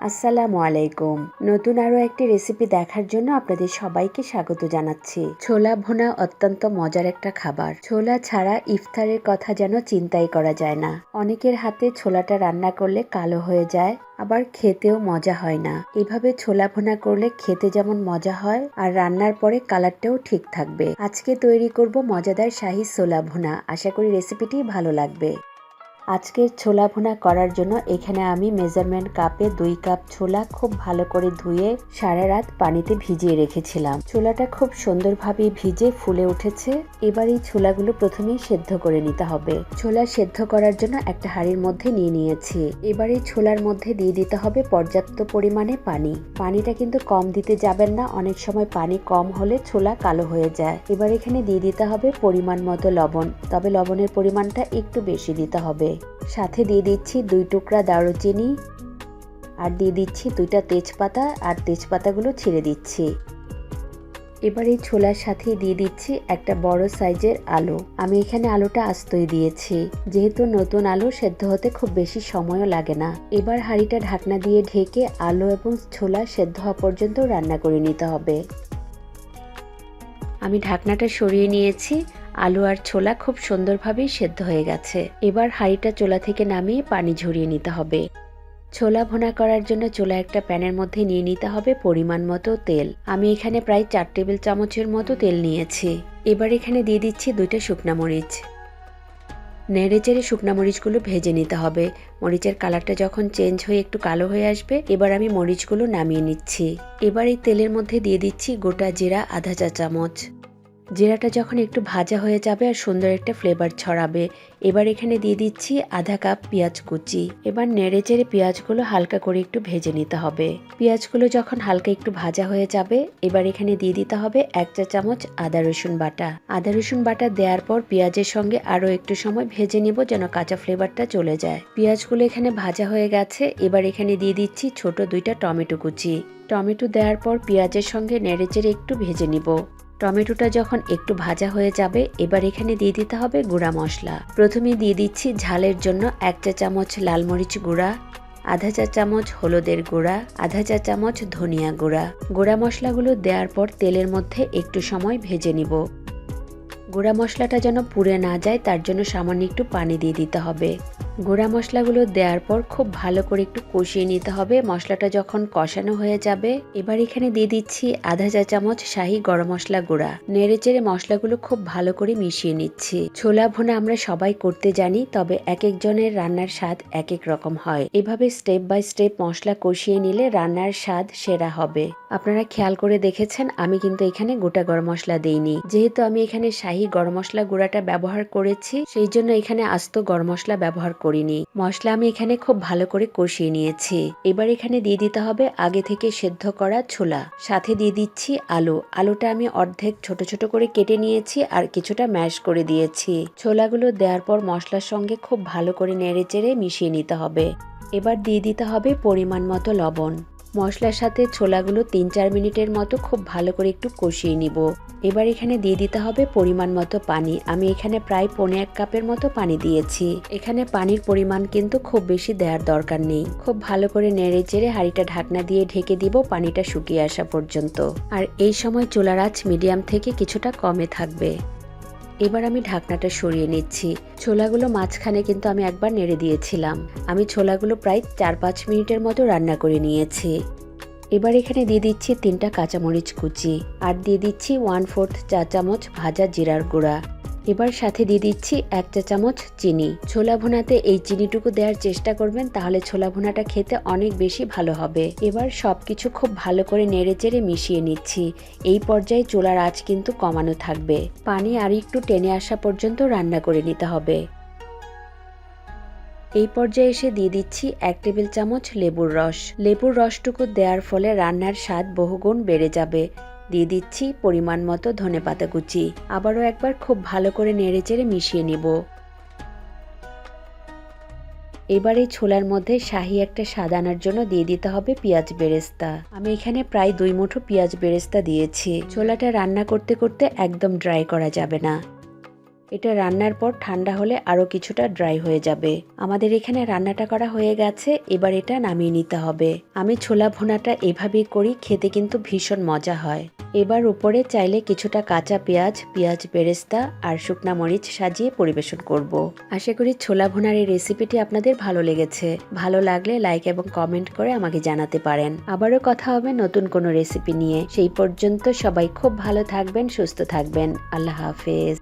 আসসালামু আলাইকুম। নতুন আরও একটি রেসিপি দেখার জন্য আপনাদের সবাইকে স্বাগত জানাচ্ছি। ছোলা ভুনা অত্যন্ত মজার একটা খাবার। ছোলা ছাড়া ইফতারের কথা যেন চিন্তাই করা যায় না। অনেকের হাতে ছোলাটা রান্না করলে কালো হয়ে যায়, আবার খেতেও মজা হয় না। এভাবে ছোলা ভুনা করলে খেতে যেমন মজা হয়, আর রান্নার পরে কালারটাও ঠিক থাকবে। আজকে তৈরি করব মজাদার শাহী ছোলা ভুনা। আশা করি রেসিপিটি ভালো লাগবে। আজকের ছোলা ভুনা করার জন্য এখানে আমি মেজারমেন্ট কাপে দুই কাপ ছোলা খুব ভালো করে ধুয়ে সারা রাত পানিতে ভিজিয়ে রেখেছিলাম। ছোলাটা খুব সুন্দরভাবে ভিজে ফুলে উঠেছে। এবার এই ছোলাগুলো প্রথমেই সেদ্ধ করে নিতে হবে। ছোলা সেদ্ধ করার জন্য একটা হাঁড়ির মধ্যে নিয়ে নিয়েছি। এবার এই ছোলার মধ্যে দিয়ে দিতে হবে পর্যাপ্ত পরিমাণে পানি। পানিটা কিন্তু কম দিতে যাবেন না, অনেক সময় পানি কম হলে ছোলা কালো হয়ে যায়। এবার এখানে দিয়ে দিতে হবে পরিমাণ মতো লবণ। তবে লবণের পরিমাণটা একটু বেশি দিতে হবে। সাথে দিয়ে দিচ্ছি দুই টুকরা দারুচিনি আর দিয়ে দিচ্ছি দুইটা তেজপাতা আর তেজপাতাগুলো ছেড়ে দিচ্ছি। এবার এই ছোলার সাথে দিয়ে দিচ্ছি একটা বড় সাইজের আলু। আমি এখানে আলুটা আস্তই দিয়েছি। যেহেতু নতুন আলু, সেদ্ধ হতে খুব বেশি সময়ও লাগে না। এবার হাঁড়িটা ঢাকনা দিয়ে ঢেকে আলু এবং ছোলা সেদ্ধ হওয়া পর্যন্ত রান্না করে নিতে হবে। আমি ঢাকনাটা সরিয়ে নিয়েছি। আলু আর ছোলা খুব সুন্দরভাবেই সেদ্ধ হয়ে গেছে। এবার হাঁড়িটা চোলা থেকে নামিয়ে পানি ঝরিয়ে নিতে হবে। ছোলা ভোনা করার জন্য চোলা একটা প্যানের মধ্যে নিয়ে নিতে হবে পরিমাণ মতো তেল। আমি এখানে প্রায় চার টেবিল চামচের মতো তেল নিয়েছি। এবার এখানে দিয়ে দিচ্ছি দুইটা শুকনা মরিচ। নেড়ে চেড়ে শুকনা মরিচগুলো ভেজে নিতে হবে। মরিচের কালারটা যখন চেঞ্জ হয়ে একটু কালো হয়ে আসবে, এবার আমি মরিচগুলো নামিয়ে নিচ্ছি। এবার এই তেলের মধ্যে দিয়ে দিচ্ছি গোটা জিরা আধা চা চামচ। জিরাটা যখন একটু ভাজা হয়ে যাবে আর সুন্দর একটা ফ্লেভার ছড়াবে, এবার এখানে দিয়ে দিচ্ছি আধা কাপ পেঁয়াজ কুচি। এবার নেড়ে চেড়ে পেঁয়াজগুলো হালকা করে একটু ভেজে নিতে হবে। পেঁয়াজগুলো যখন হালকা একটু ভাজা হয়ে যাবে, এবার এখানে দিয়ে দিতে হবে এক চা চামচ আদা রসুন বাটা। আদা রসুন বাটা দেওয়ার পর পেঁয়াজের সঙ্গে আরও একটু সময় ভেজে নিব যেন কাঁচা ফ্লেভারটা চলে যায়। পেঁয়াজগুলো এখানে ভাজা হয়ে গেছে, এবার এখানে দিয়ে দিচ্ছি ছোট দুইটা টমেটো কুচি। টমেটো দেওয়ার পর পেঁয়াজের সঙ্গে নেড়ে চেড়ে একটু ভেজে নিব। টমেটোটা যখন একটু ভাজা হয়ে যাবে, এবার এখানে দিয়ে দিতে হবে গুঁড়া মশলা। প্রথমে দিয়ে দিচ্ছি ঝালের জন্য এক চা চামচ লাল মরিচ গুঁড়া, আধা চা চামচ হলুদের গুঁড়া, আধা চা চামচ ধনিয়া গুঁড়া। গুঁড়া মশলাগুলো দেওয়ার পর তেলের মধ্যে একটু সময় ভেজে নিব। গুঁড়া মশলাটা যেন পুড়ে না যায়, তার জন্য সামান্য একটু পানি দিয়ে দিতে হবে। গুঁড়া মশলাগুলো দেওয়ার পর খুব ভালো করে একটু কষিয়ে নিতে হবে। মশলাটা যখন কষানো হয়ে যাবে, এবার এখানে দিয়ে দিচ্ছি আধা চা চামচ শাহি গরম মশলা গুঁড়া। নেড়ে চেড়ে মশলাগুলো খুব ভালো করে মিশিয়ে নিচ্ছি। ছোলা ভুনা আমরা সবাই করতে জানি, তবে এক একজনের রান্নার স্বাদ এক এক রকম হয়। এভাবে স্টেপ বাই স্টেপ মশলা কষিয়ে নিলে রান্নার স্বাদ সেরা হবে। আপনারা খেয়াল করে দেখেছেন, আমি কিন্তু এখানে গোটা গরম মশলা দেইনি। যেহেতু আমি এখানে শাহি গরম মশলা গুঁড়াটা ব্যবহার করেছি, সেই জন্য এখানে আস্ত গরম মশলা ব্যবহার করিনি। মশলা আমি এখানে খুব ভালো করে কষিয়ে নিয়েছি। এবার এখানে দিয়ে দিতে হবে আগে থেকে সেদ্ধ করা ছোলা। সাথে দিয়ে দিচ্ছি আলু। আলুটা আমি অর্ধেক ছোট ছোট করে কেটে নিয়েছি আর কিছুটা ম্যাশ করে দিয়েছি। ছোলাগুলো দেওয়ার পর মশলার সঙ্গে খুব ভালো করে নেড়ে চেড়ে মিশিয়ে নিতে হবে। এবার দিয়ে দিতে হবে পরিমাণ মতো লবণ। মশলার সাথে ছোলাগুলো তিন চার মিনিটের মতো খুব ভালো করে একটু কষিয়ে নিব। এবার এখানে দিয়ে দিতে হবে পরিমাণ মতো পানি। আমি এখানে প্রায় পনে এক কাপের মতো পানি দিয়েছি। এখানে পানির পরিমাণ কিন্তু খুব বেশি দেওয়ার দরকার নেই। খুব ভালো করে নেড়ে চেড়ে হাঁড়িটা ঢাকনা দিয়ে ঢেকে দিব পানিটা শুকিয়ে আসা পর্যন্ত। আর এই সময় চুলার আঁচ মিডিয়াম থেকে কিছুটা কমে থাকবে। এবার আমি ঢাকনাটা সরিয়ে নিচ্ছি। ছোলাগুলো মাঝখানে কিন্তু আমি একবার নেড়ে দিয়েছিলাম। আমি ছোলাগুলো প্রায় চার পাঁচ মিনিটের মতো রান্না করে নিয়েছি। এবার এখানে দিয়ে দিচ্ছি তিনটা কাঁচামরিচ কুচি। আর দিয়ে দিচ্ছি ওয়ান ফোর্থ চা চামচ ভাজা জিরার গুঁড়া। এবার সাথে দিয়ে দিচ্ছি এক চা চামচ চিনি। ছোলা ভুনাতে এই চিনিটুকু দেওয়ার চেষ্টা করবেন, তাহলে ছোলা ভুনাটা খেতে অনেক বেশি ভালো হবে। এবার সবকিছু খুব ভালো করে নেড়ে চেড়ে মিশিয়ে নিচ্ছি। এই পর্যায়ে চোলার আঁচ কিন্তু কমানো থাকবে। পানি আর একটু টেনে আসা পর্যন্ত রান্না করে নিতে হবে। এই পর্যায়ে এসে দিয়ে দিচ্ছি এক টেবিল চামচ লেবুর রস। লেবুর রসটুকু দেওয়ার ফলে রান্নার স্বাদ বহুগুণ বেড়ে যাবে। দিয়ে দিচ্ছি পরিমাণ মতো ধনে পাতা কুচি। আবারও একবার খুব ভালো করে নেড়ে চেড়ে মিশিয়ে নিব। এবার ছোলার মধ্যে শাহি একটা স্বাদ আনার জন্য দিয়ে দিতে হবে পেঁয়াজ বেরেস্তা। আমি এখানে প্রায় দুই মুঠো পেঁয়াজ বেরেস্তা দিয়েছি। ছোলাটা রান্না করতে করতে একদম ড্রাই করা যাবে না। এটা রান্নার পর ঠান্ডা হলে আরও কিছুটা ড্রাই হয়ে যাবে। আমাদের এখানে রান্নাটা করা হয়ে গেছে, এবার এটা নামিয়ে নিতে হবে। আমি ছোলা ভোনাটা এভাবেই করি, খেতে কিন্তু ভীষণ মজা হয়। এবার উপরে চাইলে কিছুটা কাঁচা পেঁয়াজ পেঁয়াজ বেরেস্তা আর শুকনা মরিচ সাজিয়ে পরিবেশন করব। আশা করি ছোলা ভোনার এই রেসিপিটি আপনাদের ভালো লেগেছে। ভালো লাগলে লাইক এবং কমেন্ট করে আমাকে জানাতে পারেন। আবারও কথা হবে নতুন কোনো রেসিপি নিয়ে। সেই পর্যন্ত সবাই খুব ভালো থাকবেন, সুস্থ থাকবেন। আল্লাহ হাফেজ।